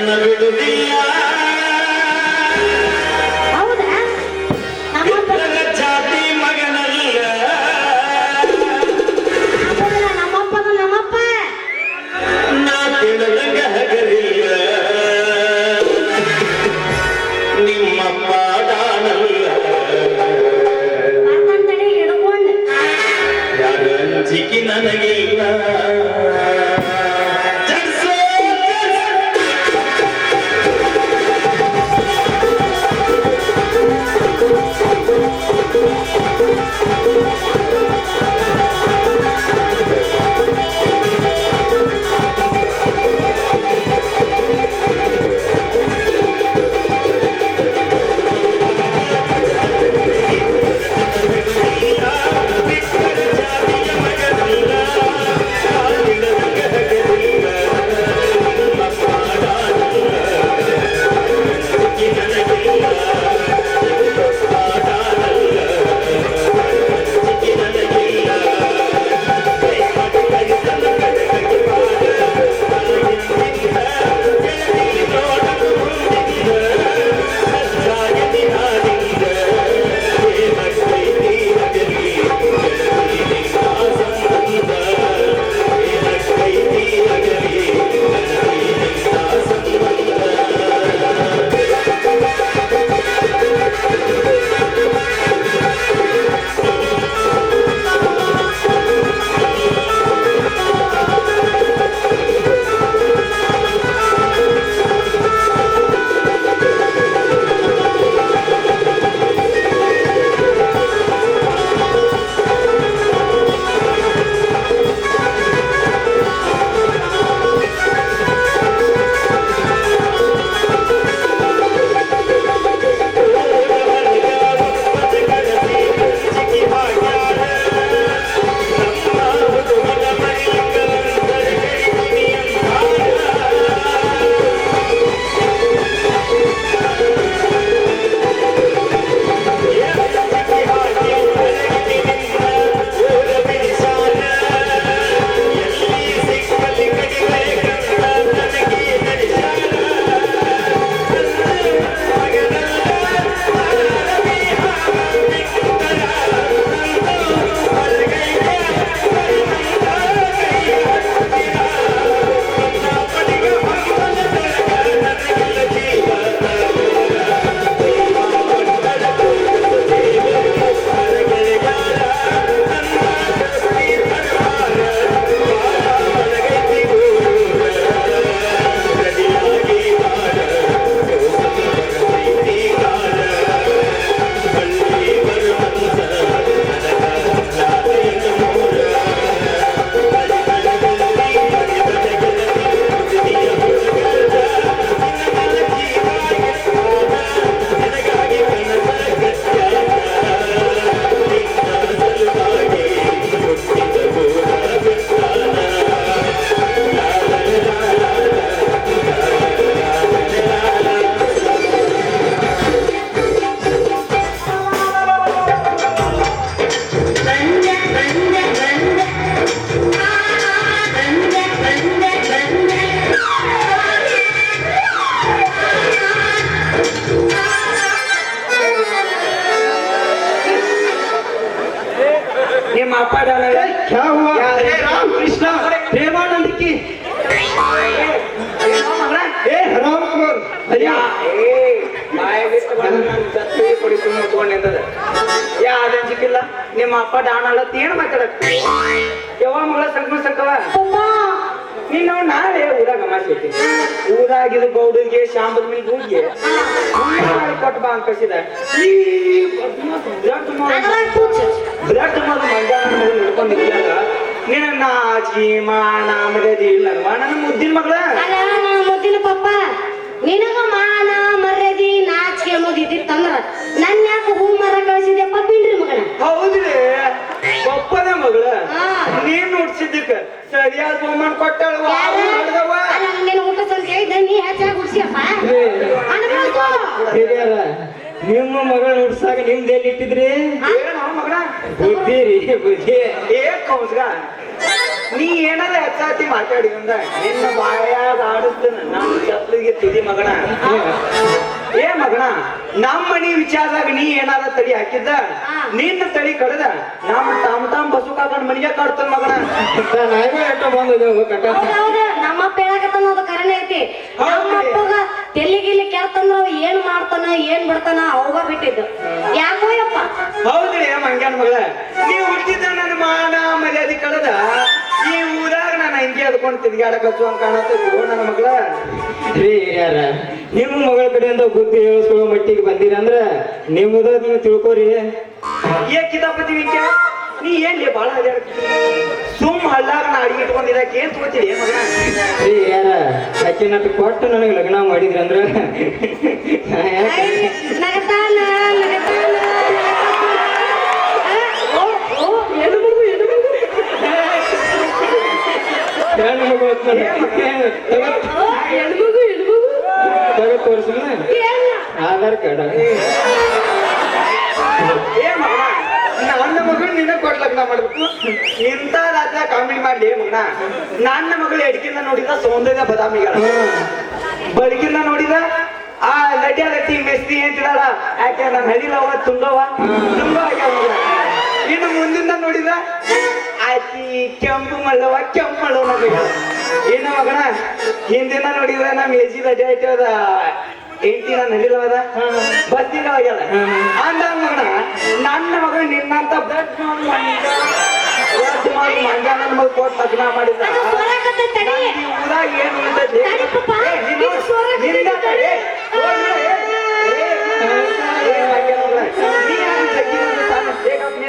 I'm gonna be the one. ಯಾ ಅದೇನ್ ಸಿಕ್ಕಿಲ್ಲ ನಿಮ್ಮ ಅಪ್ಪ ಡಾಣ ಅಳತ್ ಏನ್ ಮಾತಾಡಕ್. ಯಾವ ಮಗಳ ಸಂಕಮ ಸಂಕವ? ನೀನು ನಾಳೆ ಊರಾಗ ಅಮಾಸೆ ಊರಾಗಿದ ಗೌಡರಿಗೆ ಶಾಂಬದ ಮನೆಗೆ ಹೋಗಿ ಮಾಡಿ ಕೊಟ್ಟು ಬಾ ಅಂತ ಕಳಿಸಿದ. ಈ ಕೂಚು ಬ್ಲಡ್ ಮಾಡು ಮಂಜಾನ ಹಿಡ್ಕೊಂಡು ನಿಂತಾಗ ನಿನ್ನ ನಾಚಿ ಮಾನ ಮರ್ಯಾದೆ ಇಲ್ಲ ನನ್ನ ಮುದ್ದಿನ ಮಗಳ? ಮುದ್ದಿನ ಪಪ್ಪ. ನಿನಗ ಮಾನ ಮರ್ಯಾದಿ ನಾಚಿಕೆ ಮುಗಿದಿತ್ತಂದ್ರ ನನ್ನ ಯಾಕೆ ಹೂ ಮರ ಕಳಿಸಿದ್ಯಪ್ಪ ಬಿಡ್ರಿ ಮಗನ. ಹೌದ್ರಿ. ಒಪ್ಪದ ಮಗಳ. ನೀನ್ ನೋಡ್ಸಿದ್ದಕ್ಕ ಸರಿಯಾದ ಬಹುಮಾನ ಕೊಟ್ಟಾಳ ಯಾರು? ಮಾಡಿದವ ಅಲ್ಲ ನಿನ್ನ ಊಟ ಸ್ವಲ್ಪ ಹೇಳಿದ್ದೆ ನೀ ಹೆಚ್ಚಾಗಿ ಹಿರಿಯರ ನಿಮ್ಮ ಮಗಳ ಹುಡ್ಸಾಕ ನಿಮ್ದು ಎಲ್ಲಿ ಇಟ್ಟಿದ್ರಿ ಮಗಳ? ಬುದ್ಧಿ ರೀ ಬುದ್ಧಿ. ಏ ಕೌಸ್ಗ. ನೀ ಏನಾರ ಹೆಚ್ಚಾತಿ ಮಾತಾಡಿ ಅಂದ ನಿನ್ನ ಬಾಯಾಗ ಆಡಿಸ್ತೇನೆ. ನಾನು ಚಪ್ಲಿಗೆ ತಿಳಿ ಮಗಣ. ಏ ಮಗಣ ನಮ್ಮ ಮನಿ ವಿಚಾರದಾಗ ನೀ ಏನಾರ ತಳಿ ಹಾಕಿದ್ದ? ನಿನ್ನ ತಳಿ ಕಡದ? ನಮ್ಮ ತಾಮ್ ತಾಮ್ ಬಸು ಕಾಕೊಂಡ್ ಮನಿಗೆ ಕಾಡ್ತಾನ ಮಗಣ. ನಾವೇ ಎಟ್ಟ ಬಂದಿದ್ದೇವೆ ಕಟ್ಟ. ನಮ್ಮಪ್ಪ ಹೇಳಕತ್ತಾನ ಅದು ಕರೆನೇ ಐತಿ. ನಮ್ಮಪ್ಪಗ ತೆಲಿಗಿಲಿ ಕೆಳ್ತಂದ್ರ ಅವ ಏನ್ ಮಾಡ್ತಾನ ಏನ್ ಬಿಡ್ತಾನ ಅವಾಗ ಬಿಟ್ಟಿದ್ದು. ಯಾಕೋ ಯಪ್ಪ. ಹೌದ್ರಿ ಮಂಗ್ಯಾನ್ ಮಗಳ. ನೀವು ಹುಟ್ಟಿದ್ದ ನನ್ನ ಮಾನ ಮರ್ಯಾದೆ ಕಳೆದ? ಹಿಂಗೆ ಅದ್ಕೊಂಡು ತಿರ್ಗಾಡಕ್ ಹಚ್ಚುವಂಗ ನನ್ನ ಮಗಳ. ರೀ ಯಾರ ನಿಮ್ಮ ಮಗಳ ಕಡೆಯಿಂದ ಬುದ್ಧಿ ಹೇಳಿಸ್ಕೊಳ್ಳೋ ಮಟ್ಟಿಗೆ ಬಂದಿರ ಅಂದ್ರ ನಿಮ್ಮದ ನೀವು ತಿಳ್ಕೊರಿ. ಏ ಕಿತಾಪತಿ ವಿಂಕ್ಯ ನೀ ಏನ್ಲಿ ಬಾಳ ಸುಮ್ ಹಳ್ಳಾಗ ನಾ ಅಡಿಗೆ ಇಟ್ಕೊಂಡಿರಕ್ಕೆ ಏನ್ ತಗೋತೀರಿ ಮಗನ? ಯಾರ ಆಕೆ ನಟ್ ಕೊಟ್ಟು ನನಗೆ ಲಗ್ನ ಮಾಡಿದ್ರಂದ್ರ ಐ, ನಗತಾನ ನಗತಾನ ಆ, ಓ, ಓ, ಏನು ಮಗು, ಏನು ಮಗು? ಹೆಣ್ಣು ಮಗು ಅಂತ ಓ, ಏನು ಮಗು, ಏನು ಮಗು? ತಗದ್ ತೋರಿಸಿಲ್ಲ ಏನ? ಆಧಾರ್ ಕಾರ್ಡ್ ನನ್ನ ಮಗಳು ನಿನ್ನ ಕೊಟ್ ಲಗ್ನ ಮಾಡ್ಬೇಕು ಇಂಥ ರಾಜ ಕಾಮಿಡಿ ಮಾಡ್ಲಿ ಏ ನನ್ನ ಮಗಳು ಎಡ್ಕಿಂದ ನೋಡಿದ ಸೌಂದರ್ಯ ಬದಾಮಿಗಳ ಬೆಳಗಿಂದ ನೋಡಿದ ಆ ಲಡ್ಯ ಲಟ್ಟಿ ಮೆಸ್ತಿ ಅಂತಿದಾಳ ಯಾಕೆ ನನ್ನ ಹಳಿಲವ ತುಂಬವ ತುಂಬ. ಇನ್ನು ಮುಂದಿಂದ ನೋಡಿದ ಆಕಿ ಕೆಂಪು ಮಳ್ಳವ ಕೆಂಪು ಮಳ್ಳವನ ಬೇಕು ಮಗಣ ಮಗನ ಹಿಂದಿನ ನೋಡಿದ್ರೆ ನಮ್ಮ ಎಜಿ ಲಡ್ಯ ಆಯ್ತದ ಎಂಟಿ ನಾನು ಹಳಿಲವದ ಬಸ್ಸಿನ ಆಗ್ಯದ ಅಂದ ಮಗನ ನನ್ನ ಮಗ ನಿನ್ನಂತ ಬ್ಲಡ್ ನನ್ನ ಮಗ ಕೊಟ್ಟು ಲಗ್ನ ಮಾಡಿದ ಊರಾಗ ಏನು ಉಳಿದೈತಿ?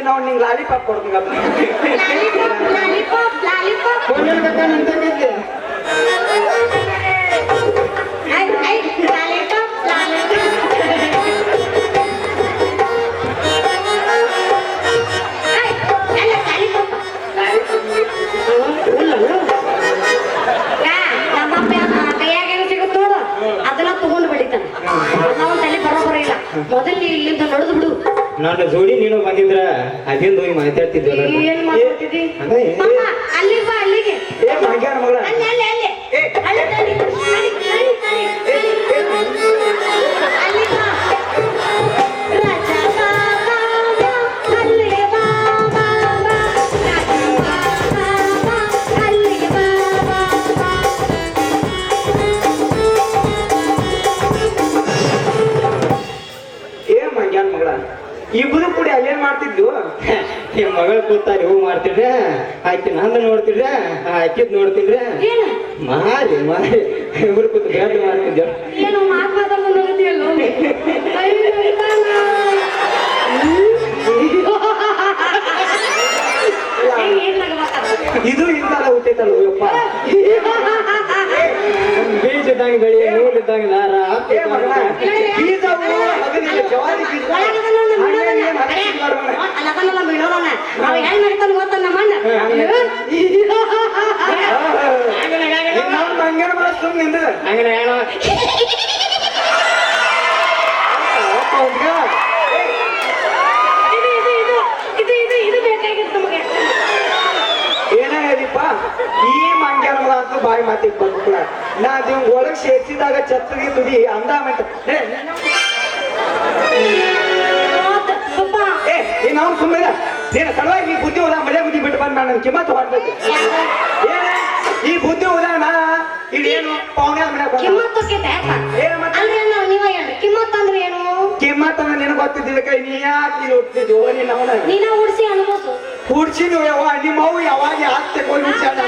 ಅವ್ನು ನಿಂಗೆ ಲಾಲಿಪಾಪ್ ಕೊಡ್ತೀವಿ ಲಾಲಿಪಾಪ್, ಲಾಲಿಪಾಪ್, ಲಾಲಿಪಾಪ್. ನನ್ನ ಜೋಡಿ ನೀನು ಬಂದಿದ್ರ ಅದೇನ್ ಹೋಗಿ ಮಾತಾಡ್ತಿದ್ದೆ ಅಲ್ಲಿಗೆ ಮಗಳ ನಿಮ್ಮ ಮಗಳ ಕೂತಾರಿ ಹೂ ಮಾಡ್ತಿದ್ರ ಆಕಿ ನಂದು ನೋಡ್ತಿದ್ರ ಆಕಿದ್ ನೋಡ್ತಿದ್ರ. ಮಾರಿ ಮಾರಿ. ಇವ್ರು ಕೂತ್ ಬೇಡ ಮಾಡ್ತಿದ್ದ ಅವ ಹೆಂಗ್ ನಗ್ತಾನ ಗೊತ್ತ ನಮ್ಮಣ್ಣ? ಇನ್ನೊಂದು ಮಂಗ್ಯಾನ ಮಗಳ ಸುಮ್ಮನೆ ನಿಂದ ಹಂಗನೆ ಹೇಳೋ ಈ ಮಂಗ್ಯಾನ ಮಗ ಬಾಯಿ ಮಾತಿಗೆ ಬಂದ್ಬಿಡ ನಾ ನೀವು ಒಳಗ್ ಸೇರಿಸಿದಾಗ ಛತ್ರಿಗೆ ತುದಿ ಅಂದಾಮಂತ ಏ ಸುಮ್ಮನೆ ನೀನು ಸಲುವಾಗಿ ಈ ಬುದ್ಧಿ ಉದಾ ಮಳೆ ಬುದ್ಧಿ ಬಿಟ್ಟು ಬಂದ ನನ್ನ ಕಿಮ್ಮತ್ ಹೊರಬೇಕು ಏನ ಈ ಬುದ್ಧಿ ಉದಾನ ಇದೇನು ಪೌನ್ಯಾದ ಮನ್ಯಾಗ ಕಿಮ್ಮತ್ತು ನೀವ ಹೇಳಿ ಕಿಮ್ಮತ್ತು ಅಂದ್ರೆ ಏನು ಕಿಮ್ಮತ್ ಅಂದ್ರೆ ನಿನಗೆ ಗೊತ್ತಿದ್ದಿಲ್ಲ ಕೈ ನೀ ಯಾಕೆ ಇಲ್ಲಿ ಹುಟ್ಟಿದ್ದು ನೀನು ನೀನ ಉಡ್ಸಿ ಅನ್ಬೋದು ಹುಡ್ಸಿ ನೀವು ಯಾವ ನಿಮ್ಮ ಯಾವಾಗ ಯಾಕೆ ಅಂತ